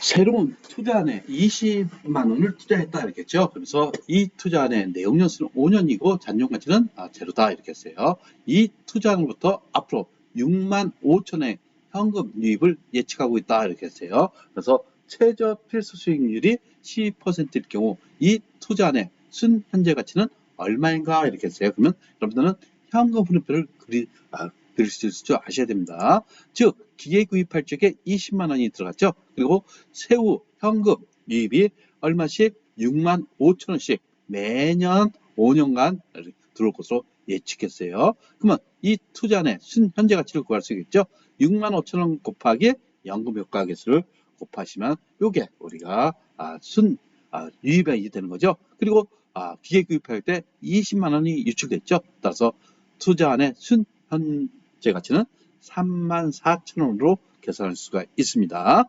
새로운 투자안에 20만 원을 투자했다 이렇겠죠. 그래서 이 투자안의 내용 연수는 5년이고 잔존 가치는 아, 제로다 이렇게 했어요. 이 투자안으로부터 앞으로 6만 5천의 현금 유입을 예측하고 있다 이렇게 했어요. 그래서 최저 필수 수익률이 12%일 경우 이 투자안의 순 현재 가치는 얼마인가 이렇게 했어요. 그러면 여러분들은 현금 흐름표를 그리, 아, 그리실 줄 아셔야 됩니다. 즉 기계 구입할 적에 20만 원이 들어갔죠. 그리고 세후 현금 유입이 얼마씩 6만 5천 원씩 매년 5년간 들어올 것으로 예측했어요. 그러면 이 투자의 순 현재 가치를 구할 수 있겠죠. 6만 5천 원 곱하기 연금 효과 개수를 곱하시면 요게 우리가 아, 순 아, 유입이 되는 거죠. 그리고 아, 기계 구입할 때 20만 원이 유출됐죠. 따라서 투자안의 순현 재 가치는 3만 4천 원으로 계산할 수가 있습니다.